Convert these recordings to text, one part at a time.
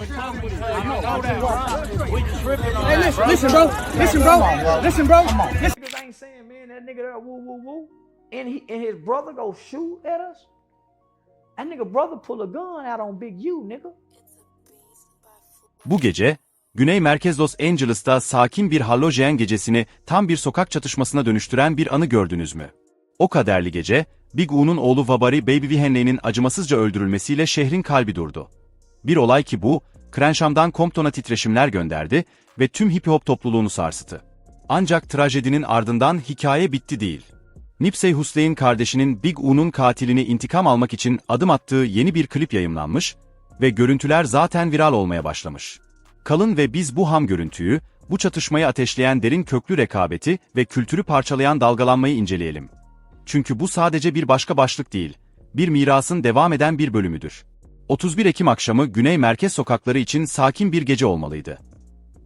Hey, listen, listen, bro. Listen, bro. Listen, bro. Listen. Niggas ain't saying, man, that nigga there, woo, woo, woo. And he and his brother go shoot at us. That nigga brother pull a gun out on Big U, nigga. Bu gece, Güney Merkez Los Angeles'ta sakin bir Halloween gecesini tam bir sokak çatışmasına dönüştüren bir anı gördünüz mü? O kaderli gece, Big U'nun oğlu Vabari Baby. Henley'nin acımasızca öldürülmesiyle şehrin kalbi durdu. Bir olay ki bu, Crenham'dan Compton'a titreşimler gönderdi ve tüm hip hop topluluğunu sarsıtı. Ancak trajedinin ardından hikaye bitti değil. Nipsey Hussle'in kardeşinin Big U'nun katilini intikam almak için adım attığı yeni bir klip yayımlanmış ve görüntüler zaten viral olmaya başlamış. Kalın ve biz bu ham görüntüyü, bu çatışmayı ateşleyen derin köklü rekabeti ve kültürü parçalayan dalgalanmayı inceleyelim. Çünkü bu sadece bir başka başlık değil, bir mirasın devam eden bir bölümüdür. 31 Ekim akşamı Güney Merkez sokakları için sakin bir gece olmalıydı.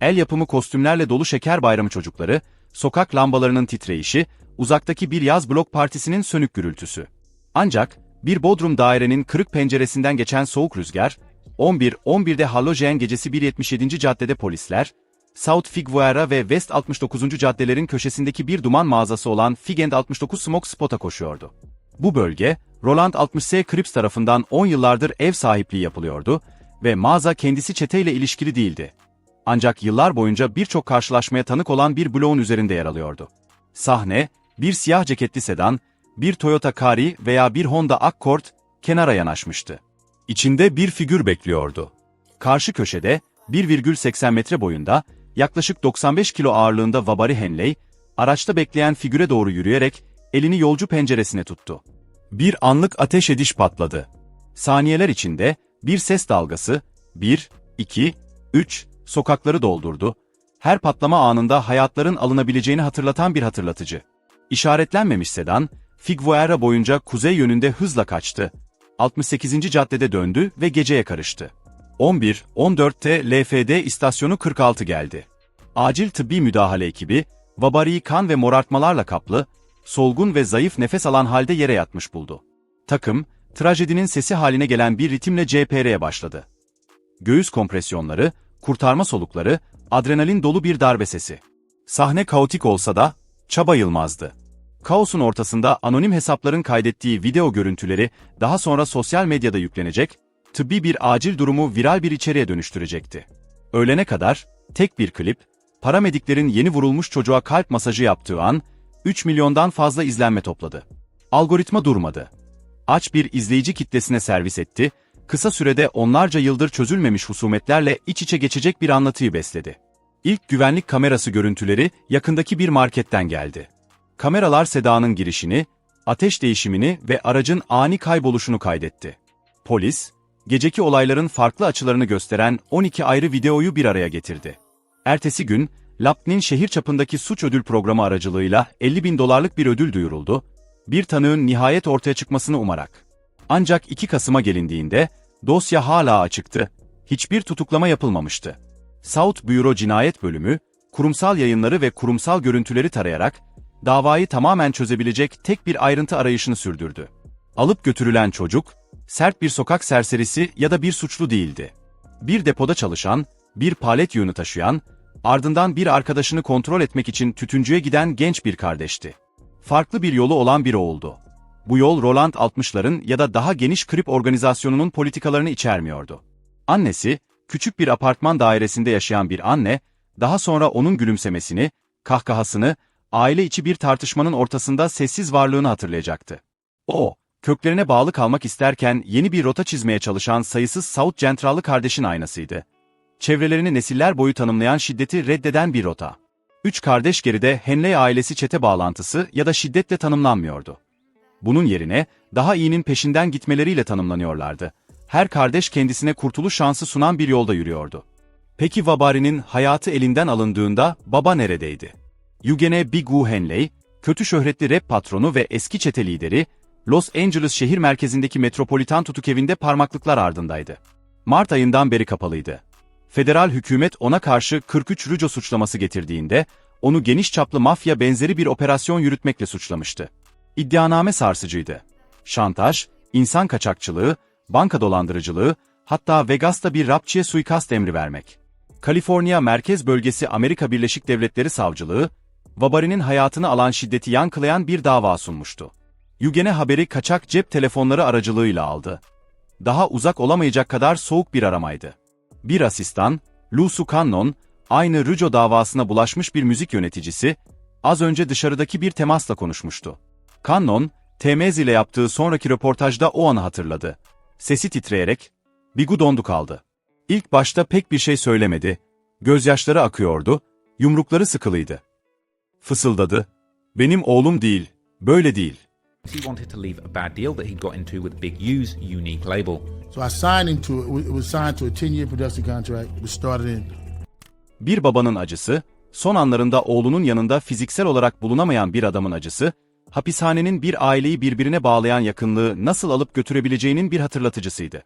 El yapımı kostümlerle dolu şeker bayramı çocukları, sokak lambalarının titreyişi, uzaktaki bir yaz blok partisinin sönük gürültüsü. Ancak, bir bodrum dairenin kırık penceresinden geçen soğuk rüzgar, 11-11'de Halloween gecesi 177. caddede polisler, South Figueroa ve West 69. caddelerin köşesindeki bir duman mağazası olan Fig and 69 Smoke Spot'a koşuyordu. Bu bölge, Roland 60S Crips tarafından 10 yıllardır ev sahipliği yapılıyordu ve mağaza kendisi çeteyle ilişkili değildi. Ancak yıllar boyunca birçok karşılaşmaya tanık olan bir bloğun üzerinde yer alıyordu. Sahne, bir siyah ceketli sedan, bir Toyota Camry veya bir Honda Accord kenara yanaşmıştı. İçinde bir figür bekliyordu. Karşı köşede, 1,80 metre boyunda, yaklaşık 95 kilo ağırlığında Vabari Henley, araçta bekleyen figüre doğru yürüyerek elini yolcu penceresine tuttu. Bir anlık ateş ediş patladı. Saniyeler içinde bir ses dalgası, 1, 2, 3, sokakları doldurdu. Her patlama anında hayatların alınabileceğini hatırlatan bir hatırlatıcı. İşaretlenmemiş sedan, Figueroa boyunca kuzey yönünde hızla kaçtı. 68. caddede döndü ve geceye karıştı. 11-14'te LFD istasyonu 46 geldi. Acil tıbbi müdahale ekibi, Vabari'yi kan ve morartmalarla kaplı, solgun ve zayıf nefes alan halde yere yatmış buldu. Takım, trajedinin sesi haline gelen bir ritimle CPR'ye başladı. Göğüs kompresyonları, kurtarma solukları, adrenalin dolu bir darbe sesi. Sahne kaotik olsa da, çaba yılmazdı. Kaosun ortasında anonim hesapların kaydettiği video görüntüleri daha sonra sosyal medyada yüklenecek, tıbbi bir acil durumu viral bir içeriğe dönüştürecekti. Öğlene kadar, tek bir klip, paramediklerin yeni vurulmuş çocuğa kalp masajı yaptığı an, 3 milyondan fazla izlenme topladı. Algoritma durmadı. Aç bir izleyici kitlesine servis etti, kısa sürede onlarca yıldır çözülmemiş husumetlerle iç içe geçecek bir anlatıyı besledi. İlk güvenlik kamerası görüntüleri yakındaki bir marketten geldi. Kameralar Seda'nın girişini, ateş değişimini ve aracın ani kayboluşunu kaydetti. Polis, geceki olayların farklı açılarını gösteren 12 ayrı videoyu bir araya getirdi. Ertesi gün, Lapnin şehir çapındaki suç ödül programı aracılığıyla 50 bin dolarlık bir ödül duyuruldu, bir tanığın nihayet ortaya çıkmasını umarak. Ancak 2 Kasım'a gelindiğinde, dosya hala açıktı, hiçbir tutuklama yapılmamıştı. South Bureau Cinayet Bölümü, kurumsal yayınları ve kurumsal görüntüleri tarayarak, davayı tamamen çözebilecek tek bir ayrıntı arayışını sürdürdü. Alıp götürülen çocuk, sert bir sokak serserisi ya da bir suçlu değildi. Bir depoda çalışan, bir palet yığını taşıyan, ardından bir arkadaşını kontrol etmek için tütüncüye giden genç bir kardeşti. Farklı bir yolu olan biri oldu. Bu yol Roland 60'ların ya da daha geniş krip organizasyonunun politikalarını içermiyordu. Annesi, küçük bir apartman dairesinde yaşayan bir anne, daha sonra onun gülümsemesini, kahkahasını, aile içi bir tartışmanın ortasında sessiz varlığını hatırlayacaktı. O, köklerine bağlı kalmak isterken yeni bir rota çizmeye çalışan sayısız South Central'lı kardeşin aynasıydı. Çevrelerini nesiller boyu tanımlayan şiddeti reddeden bir rota. Üç kardeş geride Henley ailesi çete bağlantısı ya da şiddetle tanımlanmıyordu. Bunun yerine daha iyinin peşinden gitmeleriyle tanımlanıyorlardı. Her kardeş kendisine kurtuluş şansı sunan bir yolda yürüyordu. Peki Vabari'nin hayatı elinden alındığında baba neredeydi? Eugene Big U Henley, kötü şöhretli rap patronu ve eski çete lideri, Los Angeles şehir merkezindeki metropolitan tutuk evinde parmaklıklar ardındaydı. Mart ayından beri kapalıydı. Federal hükümet ona karşı 43 rüco suçlaması getirdiğinde, onu geniş çaplı mafya benzeri bir operasyon yürütmekle suçlamıştı. İddianame sarsıcıydı. Şantaj, insan kaçakçılığı, banka dolandırıcılığı, Hatta Vegas'ta bir rapçiye suikast emri vermek. Kaliforniya Merkez Bölgesi Amerika Birleşik Devletleri Savcılığı, Vabari'nin hayatını alan şiddeti yankılayan bir dava sunmuştu. Yugene haberi kaçak cep telefonları aracılığıyla aldı. Daha uzak olamayacak kadar soğuk bir aramaydı. Bir asistan, Lusu Cannon, aynı Rujo davasına bulaşmış bir müzik yöneticisi, az önce dışarıdaki bir temasla konuşmuştu. Cannon, Temez ile yaptığı sonraki röportajda o anı hatırladı. Sesi titreyerek, Bigu dondu kaldı. İlk başta pek bir şey söylemedi, gözyaşları akıyordu, yumrukları sıkılıydı. Fısıldadı, benim oğlum değil, böyle değil. He wanted to leave a bad deal that he'd got into with Big U's unique label. So I signed him to it. It was signed to a 10-year production contract. We started in Bir babanın acısı, son anlarında oğlunun yanında fiziksel olarak bulunamayan bir adamın acısı, hapishanenin bir aileyi birbirine bağlayan yakınlığı nasıl alıp götürebileceğinin bir hatırlatıcısıydı.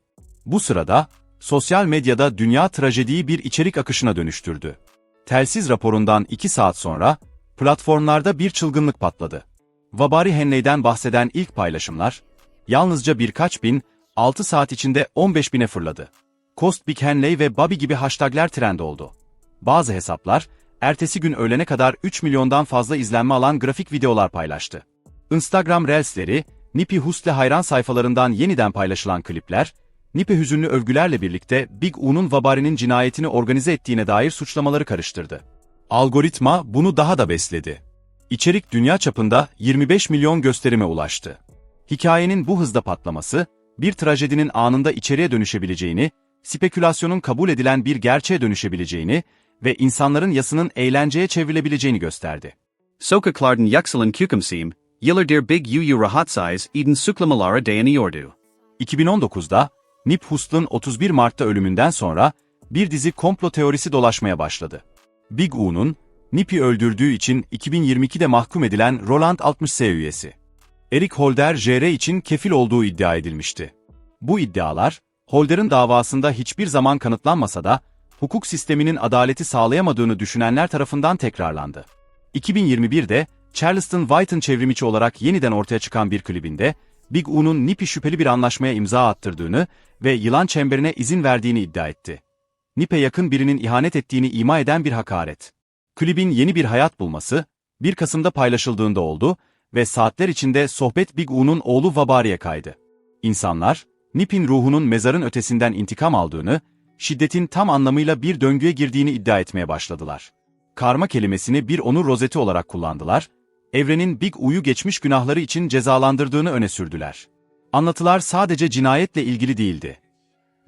Bu sırada, sosyal medyada dünya trajediyi bir içerik akışına dönüştürdü. Telsiz raporundan iki saat sonra, platformlarda bir çılgınlık patladı. Vabari Henley'den bahseden ilk paylaşımlar, yalnızca birkaç bin, 6 saat içinde 15 bine fırladı. Cost Big Henley ve Bobby gibi hashtagler trend oldu. Bazı hesaplar, ertesi gün öğlene kadar 3 milyondan fazla izlenme alan grafik videolar paylaştı. Instagram Reels'leri, Nipi Hustle hayran sayfalarından yeniden paylaşılan klipler, Nipi hüzünlü övgülerle birlikte Big U'nun Vabari'nin cinayetini organize ettiğine dair suçlamaları karıştırdı. Algoritma bunu daha da besledi. İçerik dünya çapında 25 milyon gösterime ulaştı. Hikayenin bu hızda patlaması, bir trajedinin anında içeriye dönüşebileceğini, spekülasyonun kabul edilen bir gerçeğe dönüşebileceğini ve insanların yasının eğlenceye çevrilebileceğini gösterdi. Soka klarden yuxelen kukumsim, yillardir big uu rahat size eden suklamalara dayanıyordu. 2019'da, Nip Hussle'ın 31 Mart'ta ölümünden sonra bir dizi komplo teorisi dolaşmaya başladı. Big U'nun, Nip'i öldürdüğü için 2022'de mahkum edilen Roland 60S üyesi. Eric Holder JR için kefil olduğu iddia edilmişti. Bu iddialar, Holder'ın davasında hiçbir zaman kanıtlanmasa da, hukuk sisteminin adaleti sağlayamadığını düşünenler tarafından tekrarlandı. 2021'de, Charleston White'ın çevrimiçi olarak yeniden ortaya çıkan bir klibinde, Big U'nun Nip'i şüpheli bir anlaşmaya imza attırdığını ve yılan çemberine izin verdiğini iddia etti. Nip'e yakın birinin ihanet ettiğini ima eden bir hakaret. Klibin yeni bir hayat bulması, 1 Kasım'da paylaşıldığında oldu ve saatler içinde sohbet Big U'nun oğlu Vabari'ye kaydı. İnsanlar, Nip'in ruhunun mezarın ötesinden intikam aldığını, şiddetin tam anlamıyla bir döngüye girdiğini iddia etmeye başladılar. Karma kelimesini bir onur rozeti olarak kullandılar, evrenin Big U'yu geçmiş günahları için cezalandırdığını öne sürdüler. Anlatılar sadece cinayetle ilgili değildi.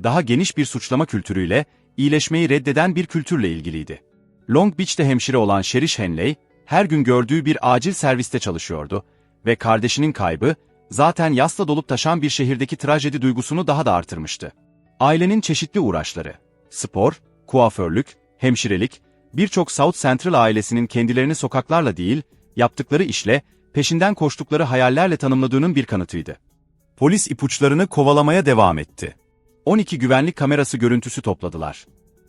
Daha geniş bir suçlama kültürüyle, iyileşmeyi reddeden bir kültürle ilgiliydi. Long Beach'te hemşire olan Sherish Henley, her gün gördüğü bir acil serviste çalışıyordu ve kardeşinin kaybı, zaten yasla dolup taşan bir şehirdeki trajedi duygusunu daha da artırmıştı. Ailenin çeşitli uğraşları, spor, kuaförlük, hemşirelik, birçok South Central ailesinin kendilerini sokaklarla değil, yaptıkları işle, peşinden koştukları hayallerle tanımladığının bir kanıtıydı. Polis ipuçlarını kovalamaya devam etti. 12 güvenlik kamerası görüntüsü topladılar.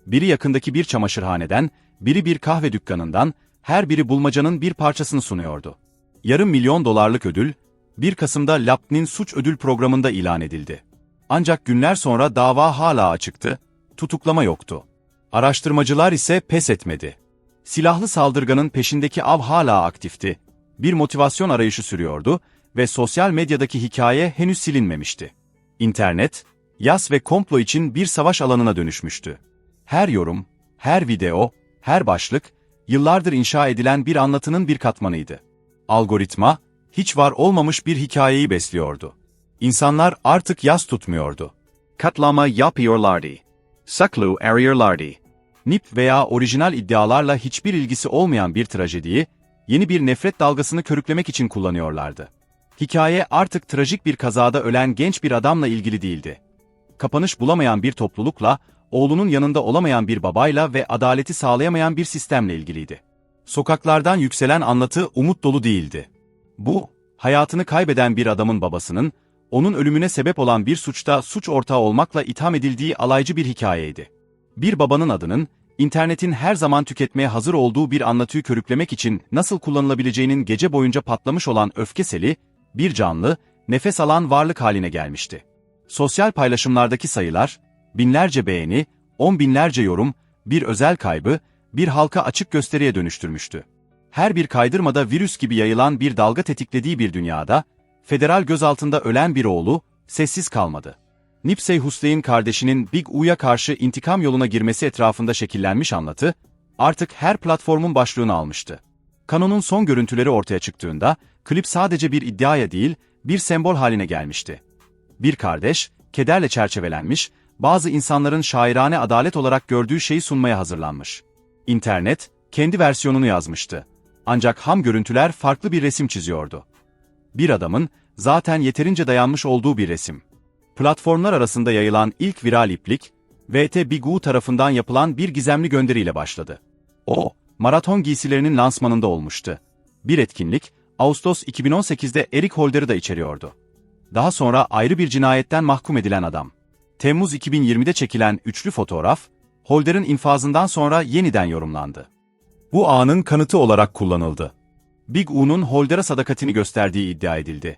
Biri yakındaki bir çamaşırhaneden, biri bir kahve dükkanından, her biri bulmacanın bir parçasını sunuyordu. Yarım milyon dolarlık ödül, 1 Kasım'da Lapnin suç ödül programında ilan edildi. Ancak günler sonra dava hala açıktı, tutuklama yoktu. Araştırmacılar ise pes etmedi. Silahlı saldırganın peşindeki av hala aktifti. Bir motivasyon arayışı sürüyordu ve sosyal medyadaki hikaye henüz silinmemişti. İnternet, yas ve komplo için bir savaş alanına dönüşmüştü. Her yorum, her video, her başlık, yıllardır inşa edilen bir anlatının bir katmanıydı. Algoritma, hiç var olmamış bir hikayeyi besliyordu. İnsanlar artık yas tutmuyordu. Katlama yapıyorlardı. Saklu arıyorlardı. Nip veya orijinal iddialarla hiçbir ilgisi olmayan bir trajediyi, yeni bir nefret dalgasını körüklemek için kullanıyorlardı. Hikaye artık trajik bir kazada ölen genç bir adamla ilgili değildi. Kapanış bulamayan bir toplulukla, oğlunun yanında olamayan bir babayla ve adaleti sağlayamayan bir sistemle ilgiliydi. Sokaklardan yükselen anlatı umut dolu değildi. Bu, hayatını kaybeden bir adamın babasının, onun ölümüne sebep olan bir suçta suç ortağı olmakla itham edildiği alaycı bir hikayeydi. Bir babanın adının, internetin her zaman tüketmeye hazır olduğu bir anlatıyı körüklemek için nasıl kullanılabileceğinin gece boyunca patlamış olan öfke seli, bir canlı, nefes alan varlık haline gelmişti. Sosyal paylaşımlardaki sayılar, Binlerce beğeni, on binlerce yorum, bir özel kaybı, bir halka açık gösteriye dönüştürmüştü. Her bir kaydırmada virüs gibi yayılan bir dalga tetiklediği bir dünyada, federal gözaltında ölen bir oğlu, sessiz kalmadı. Nipsey Hussey'in kardeşinin Big U'ya karşı intikam yoluna girmesi etrafında şekillenmiş anlatı, artık her platformun başlığını almıştı. Kanon'un son görüntüleri ortaya çıktığında, klip sadece bir iddiaya değil, bir sembol haline gelmişti. Bir kardeş, kederle çerçevelenmiş, bazı insanların şairane adalet olarak gördüğü şeyi sunmaya hazırlanmış. İnternet, kendi versiyonunu yazmıştı. Ancak ham görüntüler farklı bir resim çiziyordu. Bir adamın, zaten yeterince dayanmış olduğu bir resim. Platformlar arasında yayılan ilk viral iplik, VT Bigu tarafından yapılan bir gizemli gönderiyle başladı. O, maraton giysilerinin lansmanında olmuştu. Bir etkinlik, Ağustos 2018'de Eric Holder'ı da içeriyordu. Daha sonra ayrı bir cinayetten mahkum edilen adam. Temmuz 2020'de çekilen üçlü fotoğraf, Holder'ın infazından sonra yeniden yorumlandı. Bu anın kanıtı olarak kullanıldı. Big U'nun Holder'a sadakatini gösterdiği iddia edildi.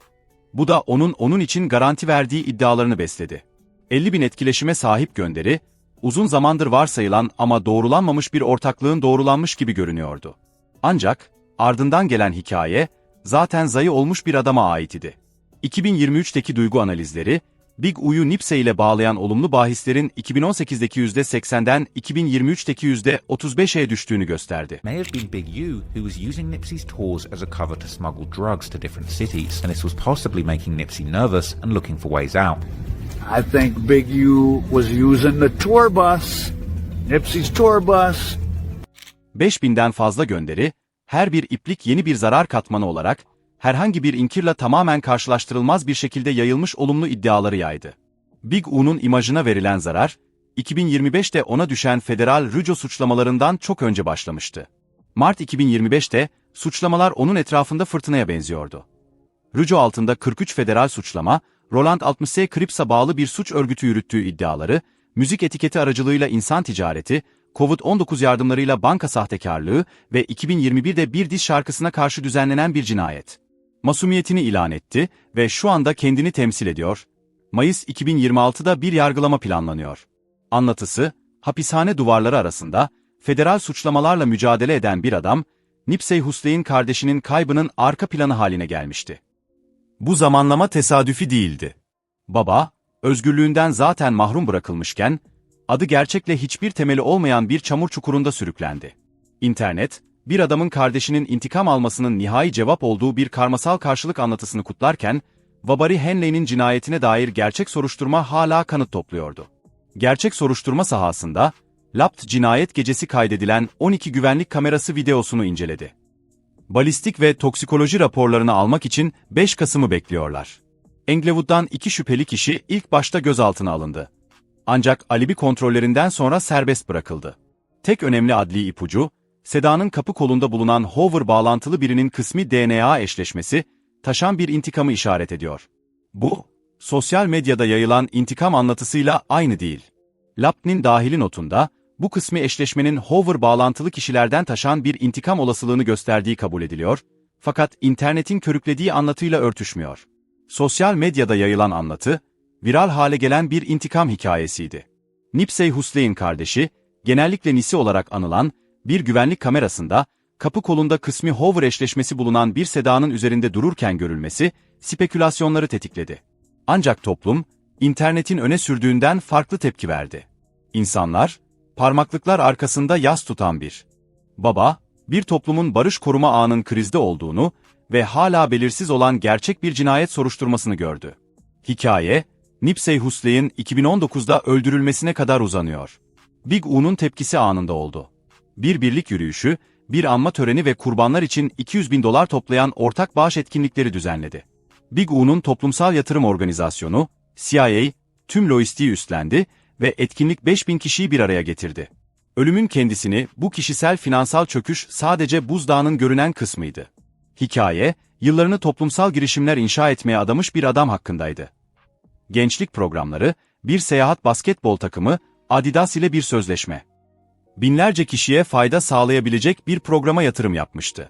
Bu da onun onun için garanti verdiği iddialarını besledi. 50 bin etkileşime sahip gönderi, uzun zamandır varsayılan ama doğrulanmamış bir ortaklığın doğrulanmış gibi görünüyordu. Ancak, ardından gelen hikaye, zaten zayı olmuş bir adama ait idi. 2023'teki duygu analizleri, Big U'yu Nipsey ile bağlayan olumlu bahislerin 2018'deki %80'den 2023'teki %35'e düştüğünü gösterdi. may have been Big U who was using Nipsey's tours as a cover to smuggle drugs to different cities, and this was possibly making Nipsey nervous and looking for ways out. I think Big U was using the tour bus, Nipsey's tour bus, 5000'den fazla gönderi, her bir iplik yeni bir zarar katmanı olarak, herhangi bir inkirle tamamen karşılaştırılmaz bir şekilde yayılmış olumlu iddiaları yaydı. Big U'nun imajına verilen zarar, 2025'te ona düşen federal rüco suçlamalarından çok önce başlamıştı. Mart 2025'te suçlamalar onun etrafında fırtınaya benziyordu. Rüco altında 43 federal suçlama, Roland 60 Crips'a bağlı bir suç örgütü yürüttüğü iddiaları, müzik etiketi aracılığıyla insan ticareti, Covid-19 yardımlarıyla banka sahtekarlığı ve 2021'de bir diz şarkısına karşı düzenlenen bir cinayet. Masumiyetini ilan etti ve şu anda kendini temsil ediyor. Mayıs 2026'da bir yargılama planlanıyor. Anlatısı, hapishane duvarları arasında, federal suçlamalarla mücadele eden bir adam, Nipsey Hussey'in kardeşinin kaybının arka planı haline gelmişti. Bu zamanlama tesadüfi değildi. Baba, özgürlüğünden zaten mahrum bırakılmışken, adı gerçekle hiçbir temeli olmayan bir çamur çukurunda sürüklendi. İnternet, bir adamın kardeşinin intikam almasının nihai cevap olduğu bir karmasal karşılık anlatısını kutlarken, Vabari Henley'nin cinayetine dair gerçek soruşturma hala kanıt topluyordu. Gerçek soruşturma sahasında, Lapt cinayet gecesi kaydedilen 12 güvenlik kamerası videosunu inceledi. Balistik ve toksikoloji raporlarını almak için 5 Kasım'ı bekliyorlar. Englewood'dan iki şüpheli kişi ilk başta gözaltına alındı. Ancak alibi kontrollerinden sonra serbest bırakıldı. Tek önemli adli ipucu, Seda'nın kapı kolunda bulunan Hoover bağlantılı birinin kısmi DNA eşleşmesi, taşan bir intikamı işaret ediyor. Bu, sosyal medyada yayılan intikam anlatısıyla aynı değil. Lapnin dahili notunda, bu kısmi eşleşmenin Hoover bağlantılı kişilerden taşan bir intikam olasılığını gösterdiği kabul ediliyor, fakat internetin körüklediği anlatıyla örtüşmüyor. Sosyal medyada yayılan anlatı, viral hale gelen bir intikam hikayesiydi. Nipsey Hussey'in kardeşi, genellikle Nisi olarak anılan, bir güvenlik kamerasında, kapı kolunda kısmi Hoover eşleşmesi bulunan bir sedanın üzerinde dururken görülmesi, spekülasyonları tetikledi. Ancak toplum, internetin öne sürdüğünden farklı tepki verdi. İnsanlar, parmaklıklar arkasında yas tutan bir baba, bir toplumun barış koruma ağının krizde olduğunu ve hala belirsiz olan gerçek bir cinayet soruşturmasını gördü. Hikaye, Nipsey Hussey'in 2019'da öldürülmesine kadar uzanıyor. Big U'nun tepkisi anında oldu. Bir birlik yürüyüşü, bir anma töreni ve kurbanlar için 200 bin dolar toplayan ortak bağış etkinlikleri düzenledi. Big U'nun toplumsal yatırım organizasyonu, CIA, tüm lojistiği üstlendi ve etkinlik 5000 kişiyi bir araya getirdi. Ölümün kendisini, bu kişisel finansal çöküş sadece buzdağının görünen kısmıydı. Hikaye, yıllarını toplumsal girişimler inşa etmeye adamış bir adam hakkındaydı. Gençlik programları, bir seyahat basketbol takımı, Adidas ile bir sözleşme. Binlerce kişiye fayda sağlayabilecek bir programa yatırım yapmıştı.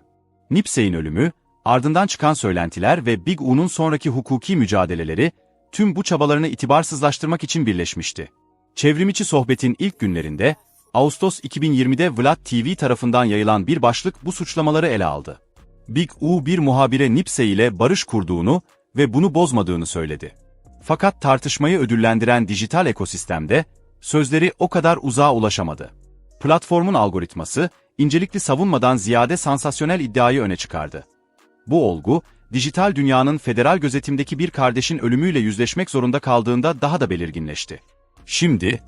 Nipsey'in ölümü, ardından çıkan söylentiler ve Big U'nun sonraki hukuki mücadeleleri, tüm bu çabalarını itibarsızlaştırmak için birleşmişti. Çevrimiçi sohbetin ilk günlerinde, Ağustos 2020'de Vlad TV tarafından yayılan bir başlık bu suçlamaları ele aldı. Big U bir muhabire Nipsey ile barış kurduğunu ve bunu bozmadığını söyledi. Fakat tartışmayı ödüllendiren dijital ekosistemde, sözleri o kadar uzağa ulaşamadı. Platformun algoritması, incelikli savunmadan ziyade sansasyonel iddiayı öne çıkardı. Bu olgu, dijital dünyanın federal gözetimdeki bir kardeşin ölümüyle yüzleşmek zorunda kaldığında daha da belirginleşti. Şimdi,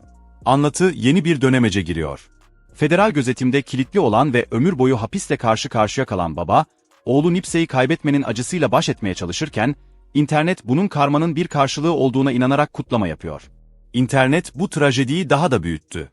anlatı yeni bir dönemece giriyor. Federal gözetimde kilitli olan ve ömür boyu hapisle karşı karşıya kalan baba, oğlu Nipsey'i kaybetmenin acısıyla baş etmeye çalışırken, internet bunun karmanın bir karşılığı olduğuna inanarak kutlama yapıyor. İnternet bu trajediyi daha da büyüttü.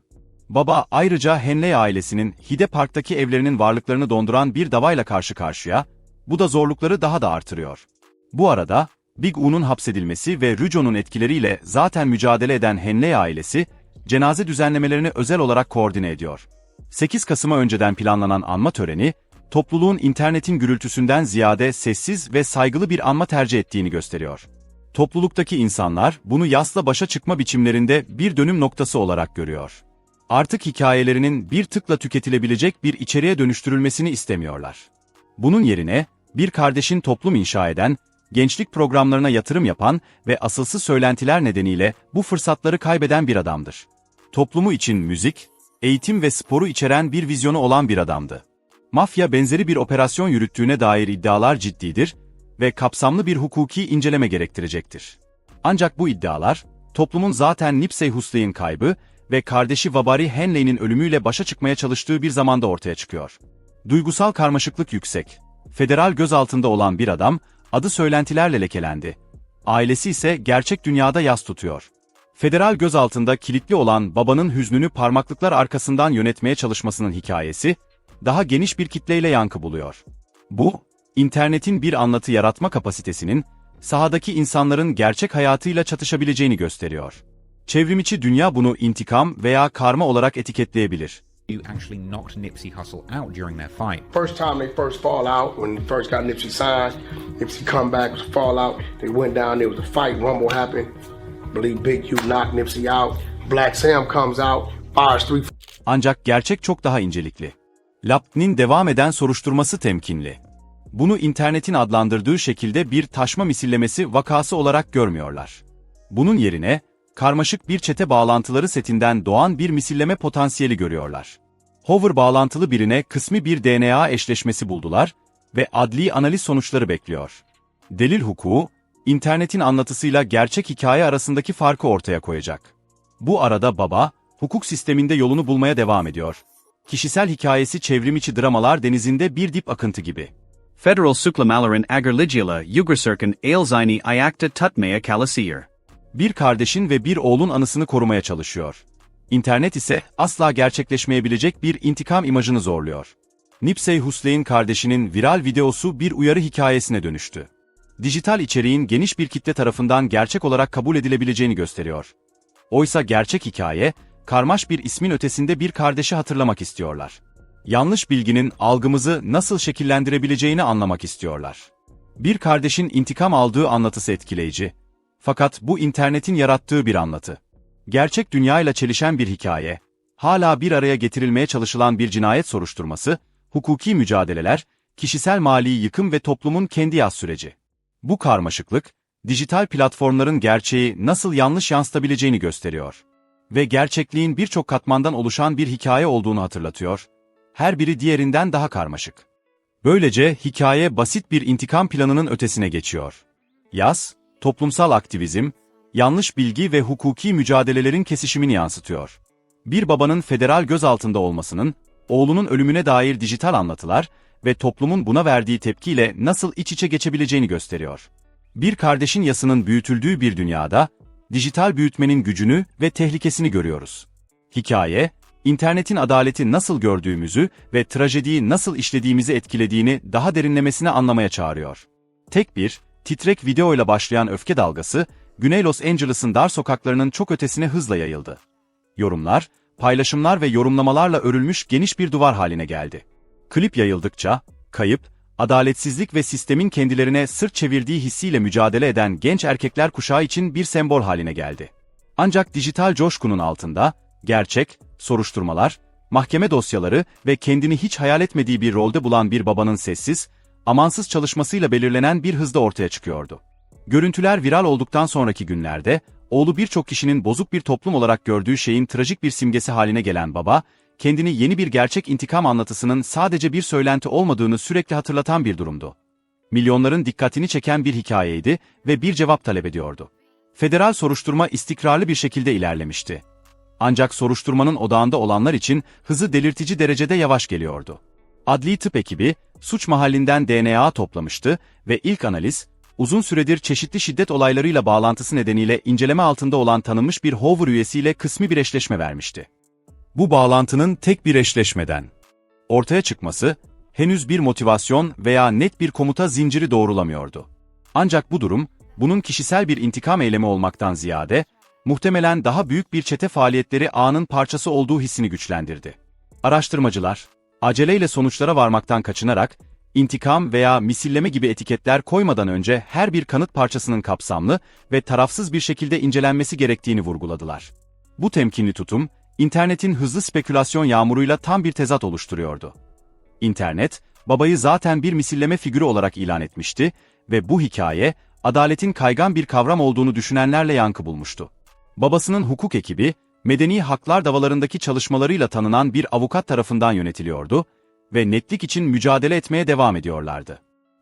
Baba ayrıca Henley ailesinin Hide Park'taki evlerinin varlıklarını donduran bir davayla karşı karşıya, bu da zorlukları daha da artırıyor. Bu arada, Big U'nun hapsedilmesi ve Rüco'nun etkileriyle zaten mücadele eden Henley ailesi, cenaze düzenlemelerini özel olarak koordine ediyor. 8 Kasım'a önceden planlanan anma töreni, topluluğun internetin gürültüsünden ziyade sessiz ve saygılı bir anma tercih ettiğini gösteriyor. Topluluktaki insanlar bunu yasla başa çıkma biçimlerinde bir dönüm noktası olarak görüyor. Artık hikayelerinin bir tıkla tüketilebilecek bir içeriğe dönüştürülmesini istemiyorlar. Bunun yerine, bir kardeşin toplum inşa eden, gençlik programlarına yatırım yapan ve asılsız söylentiler nedeniyle bu fırsatları kaybeden bir adamdır. Toplumu için müzik, eğitim ve sporu içeren bir vizyonu olan bir adamdı. Mafya benzeri bir operasyon yürüttüğüne dair iddialar ciddidir ve kapsamlı bir hukuki inceleme gerektirecektir. Ancak bu iddialar, toplumun zaten Nipsey Hussey'in kaybı ve kardeşi Vabari Henley'nin ölümüyle başa çıkmaya çalıştığı bir zamanda ortaya çıkıyor. Duygusal karmaşıklık yüksek. Federal gözaltında olan bir adam, adı söylentilerle lekelendi. Ailesi ise gerçek dünyada yas tutuyor. Federal gözaltında kilitli olan babanın hüznünü parmaklıklar arkasından yönetmeye çalışmasının hikayesi, daha geniş bir kitleyle yankı buluyor. Bu, internetin bir anlatı yaratma kapasitesinin, sahadaki insanların gerçek hayatıyla çatışabileceğini gösteriyor. Çevrimiçi dünya bunu intikam veya karma olarak etiketleyebilir. You actually knocked Nipsey Hussle out during their fight. First time they first fall out, when they first got Nipsey signed, Nipsey come back, was a fallout. They went down, there was a fight, rumble happened. Believe Big Q knocked Nipsey out. Black Sam comes out, fires three Ancak gerçek çok daha incelikli. Lapt'nin devam eden soruşturması temkinli. Bunu internetin adlandırdığı şekilde bir taşma misillemesi vakası olarak görmüyorlar. Bunun yerine, karmaşık bir çete bağlantıları setinden doğan bir misilleme potansiyeli görüyorlar. Hover bağlantılı birine kısmi bir DNA eşleşmesi buldular ve adli analiz sonuçları bekliyor. Delil hukuku, internetin anlatısıyla gerçek hikaye arasındaki farkı ortaya koyacak. Bu arada baba, hukuk sisteminde yolunu bulmaya devam ediyor. Kişisel hikayesi çevrimiçi dramalar denizinde bir dip akıntı gibi. Federal suklamalaren agerligiala yugrasirkin ailzini iacta tutmaya kalasir. Bir kardeşin ve bir oğlun anısını korumaya çalışıyor. İnternet ise asla gerçekleşmeyebilecek bir intikam imajını zorluyor. Nipsey Hussey'in kardeşinin viral videosu bir uyarı hikayesine dönüştü. Dijital içeriğin geniş bir kitle tarafından gerçek olarak kabul edilebileceğini gösteriyor. Oysa gerçek hikaye, karmaş bir ismin ötesinde bir kardeşi hatırlamak istiyorlar. Yanlış bilginin algımızı nasıl şekillendirebileceğini anlamak istiyorlar. Bir kardeşin intikam aldığı anlatısı etkileyici. Fakat bu internetin yarattığı bir anlatı. Gerçek dünyayla çelişen bir hikaye, hala bir araya getirilmeye çalışılan bir cinayet soruşturması, hukuki mücadeleler, kişisel mali yıkım ve toplumun kendi yaz süreci. Bu karmaşıklık, dijital platformların gerçeği nasıl yanlış yansıtabileceğini gösteriyor. Ve gerçekliğin birçok katmandan oluşan bir hikaye olduğunu hatırlatıyor. Her biri diğerinden daha karmaşık. Böylece hikaye basit bir intikam planının ötesine geçiyor. Yaz, toplumsal aktivizm, yanlış bilgi ve hukuki mücadelelerin kesişimini yansıtıyor. Bir babanın federal gözaltında olmasının, oğlunun ölümüne dair dijital anlatılar ve toplumun buna verdiği tepkiyle nasıl iç içe geçebileceğini gösteriyor. Bir kardeşin yasının büyütüldüğü bir dünyada, dijital büyütmenin gücünü ve tehlikesini görüyoruz. Hikaye, internetin adaleti nasıl gördüğümüzü ve trajediyi nasıl işlediğimizi etkilediğini daha derinlemesine anlamaya çağırıyor. Tek bir, titrek videoyla başlayan öfke dalgası, Güney Los Angeles'ın dar sokaklarının çok ötesine hızla yayıldı. Yorumlar, paylaşımlar ve yorumlamalarla örülmüş geniş bir duvar haline geldi. Klip yayıldıkça, kayıp, adaletsizlik ve sistemin kendilerine sırt çevirdiği hissiyle mücadele eden genç erkekler kuşağı için bir sembol haline geldi. Ancak dijital coşkunun altında, gerçek, soruşturmalar, mahkeme dosyaları ve kendini hiç hayal etmediği bir rolde bulan bir babanın sessiz, amansız çalışmasıyla belirlenen bir hızda ortaya çıkıyordu. Görüntüler viral olduktan sonraki günlerde, oğlu birçok kişinin bozuk bir toplum olarak gördüğü şeyin trajik bir simgesi haline gelen baba, kendini yeni bir gerçek intikam anlatısının sadece bir söylenti olmadığını sürekli hatırlatan bir durumdu. Milyonların dikkatini çeken bir hikayeydi ve bir cevap talep ediyordu. Federal soruşturma istikrarlı bir şekilde ilerlemişti. Ancak soruşturmanın odağında olanlar için hızı delirtici derecede yavaş geliyordu. Adli tıp ekibi, suç mahallinden DNA toplamıştı ve ilk analiz, uzun süredir çeşitli şiddet olaylarıyla bağlantısı nedeniyle inceleme altında olan tanınmış bir Hoover üyesiyle kısmi bir eşleşme vermişti. Bu bağlantının tek bir eşleşmeden ortaya çıkması, henüz bir motivasyon veya net bir komuta zinciri doğrulamıyordu. Ancak bu durum, bunun kişisel bir intikam eylemi olmaktan ziyade, muhtemelen daha büyük bir çete faaliyetleri ağının parçası olduğu hissini güçlendirdi. Araştırmacılar, aceleyle sonuçlara varmaktan kaçınarak, intikam veya misilleme gibi etiketler koymadan önce her bir kanıt parçasının kapsamlı ve tarafsız bir şekilde incelenmesi gerektiğini vurguladılar. Bu temkinli tutum, internetin hızlı spekülasyon yağmuruyla tam bir tezat oluşturuyordu. İnternet, babayı zaten bir misilleme figürü olarak ilan etmişti ve bu hikaye, adaletin kaygan bir kavram olduğunu düşünenlerle yankı bulmuştu. Babasının hukuk ekibi, medeni haklar davalarındaki çalışmalarıyla tanınan bir avukat tarafından yönetiliyordu ve netlik için mücadele etmeye devam ediyorlardı.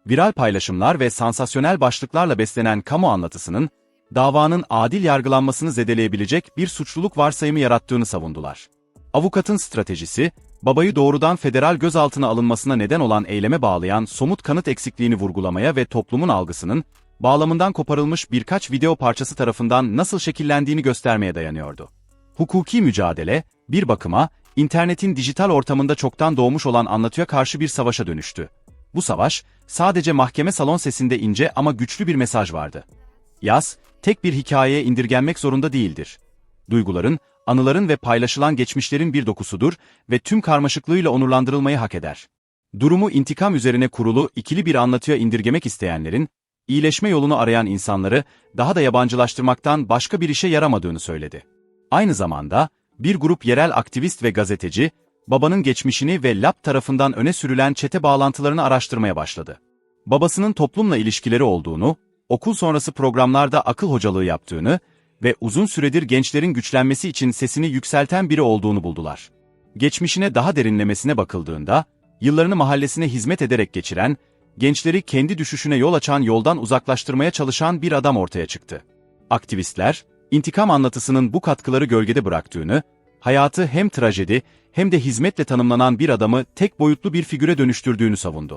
Viral paylaşımlar ve sansasyonel başlıklarla beslenen kamu anlatısının, davanın adil yargılanmasını zedeleyebilecek bir suçluluk varsayımı yarattığını savundular. Avukatın stratejisi, babayı doğrudan federal gözaltına alınmasına neden olan eyleme bağlayan somut kanıt eksikliğini vurgulamaya ve toplumun algısının, bağlamından koparılmış birkaç video parçası tarafından nasıl şekillendiğini göstermeye dayanıyordu. Hukuki mücadele, bir bakıma, internetin dijital ortamında çoktan doğmuş olan anlatıya karşı bir savaşa dönüştü. Bu savaş, sadece mahkeme salon sesinde ince ama güçlü bir mesaj vardı. Yaz, tek bir hikayeye indirgenmek zorunda değildir. Duyguların, anıların ve paylaşılan geçmişlerin bir dokusudur ve tüm karmaşıklığıyla onurlandırılmayı hak eder. Durumu intikam üzerine kurulu ikili bir anlatıya indirgemek isteyenlerin, iyileşme yolunu arayan insanları daha da yabancılaştırmaktan başka bir işe yaramadığını söyledi. Aynı zamanda, bir grup yerel aktivist ve gazeteci, babanın geçmişini ve LAP tarafından öne sürülen çete bağlantılarını araştırmaya başladı. Babasının toplumla ilişkileri olduğunu, okul sonrası programlarda akıl hocalığı yaptığını ve uzun süredir gençlerin güçlenmesi için sesini yükselten biri olduğunu buldular. Geçmişine daha derinlemesine bakıldığında, yıllarını mahallesine hizmet ederek geçiren, gençleri kendi düşüşüne yol açan yoldan uzaklaştırmaya çalışan bir adam ortaya çıktı. Aktivistler, intikam anlatısının bu katkıları gölgede bıraktığını, hayatı hem trajedi hem de hizmetle tanımlanan bir adamı tek boyutlu bir figüre dönüştürdüğünü savundu.